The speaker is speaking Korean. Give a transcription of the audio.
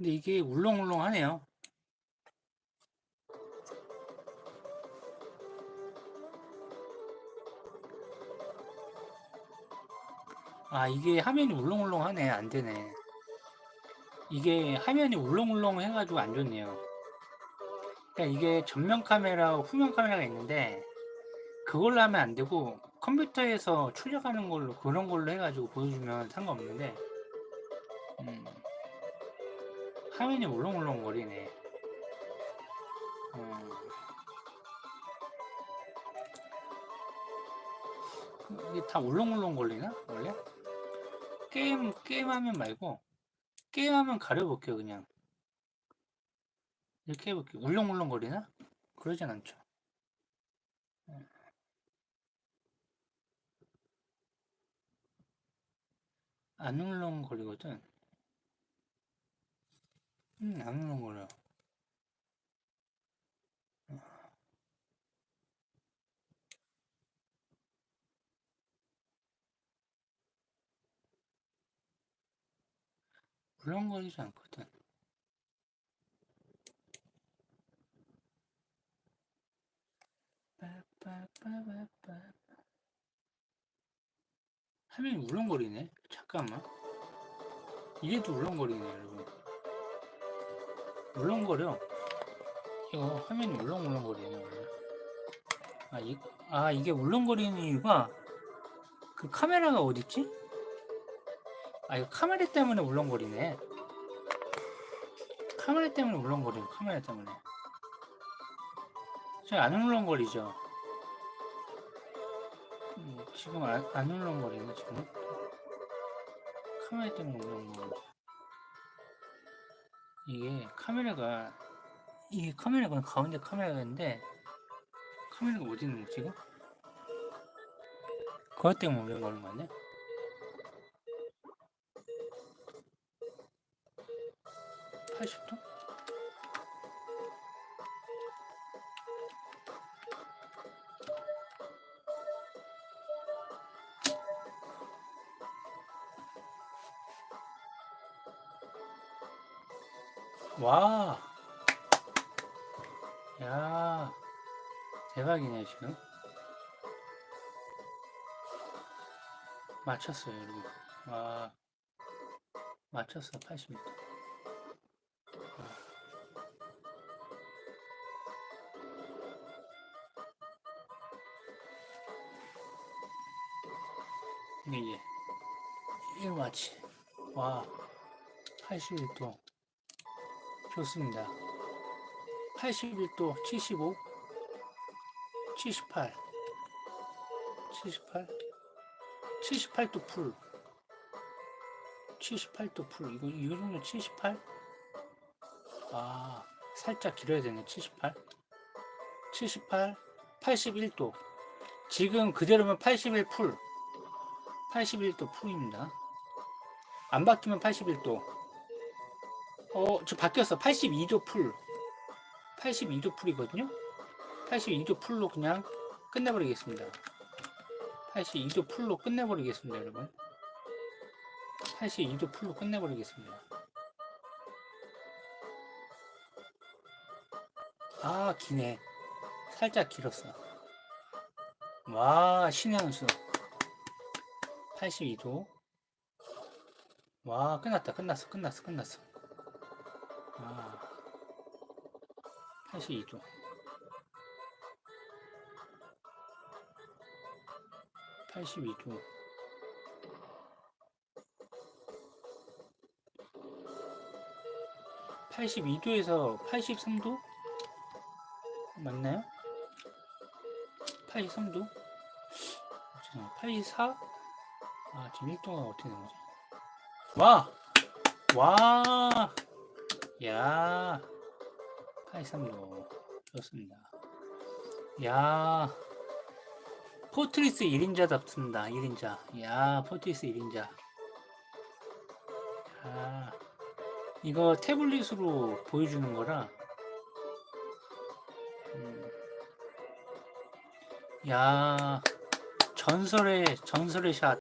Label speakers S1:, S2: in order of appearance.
S1: 근데 이게 울렁울렁하네요. 아, 이게 화면이 울렁울렁하네. 안 되네. 이게 화면이 울렁울렁 해가지고 안 좋네요. 그러니까 이게 전면 카메라, 후면 카메라가 있는데 그걸로 하면 안 되고 컴퓨터에서 출력하는 걸로 그런 걸로 해가지고 보여주면 상관없는데 음, 화면이 울렁울렁 거리네. 음. 그- 이게 다 울렁울렁 걸리나 원래? 게임 게임 화면 말고 게임 화면 가려볼게요 그냥 이렇게 해볼게요 울렁울렁 거리나? 그러진 않죠 안 울렁 거리거든 음, 안 울렁 거려 울렁거리지 않거든. 화면이 울렁거리네. 잠깐만. 이래도 울렁거리네, 여러분. 울렁거려. 이거 화면이 울렁울렁거리네, 원래. 아, 이, 아, 이게 울렁거리는 이유가 그 카메라가 어딨지? 아, 이거 카메라 때문에 울렁거리네. 카메라 때문에 울렁거리네, 카메라 때문에. 저안 울렁거리죠? 음, 지금 안, 안 울렁거리네, 지금. 카메라 때문에 울렁거려. 이게 카메라가, 이게 카메라가 가운데 카메라가 있는데, 카메라가 어디 있는 거지, 지금? 그것 때문에 울렁거리는 거 아니야? 팔십 도 와. 야. 대박이네, 지금. 맞췄어요, 여러분. 와. 맞췄어, 80m. 이게 이제, 이거 맞지. 와. 81도. 좋습니다. 81도 75 78 78 78도 풀 78도 풀. 이거 이 정도 78? 아 살짝 길어야 되네. 78 78 81도. 지금 그대로면 81풀. 81도 풀입니다. 안 바뀌면 81도 어, 저 바뀌었어. 82도 풀. 82도 풀이거든요? 82도 풀로 그냥 끝내버리겠습니다. 82도 풀로 끝내버리겠습니다, 여러분. 82도 풀로 끝내버리겠습니다. 아, 기네. 살짝 길었어. 와, 신의 한 수. 82도. 와, 끝났다. 끝났어. 끝났어. 끝났어. 아, 82도. 82도. (82도에서) (83도) 맞나요? (83도) 84? 아 지금 1도가 어떻게 되는 거지 와! 와! 야, 83도 좋습니다. 야, 포트리스 1인자답습니다. 1인자. 야, 포트리스 1인자. 야, 이거 태블릿으로 보여주는 거라. 음. 야, 전설의 전설의 샷.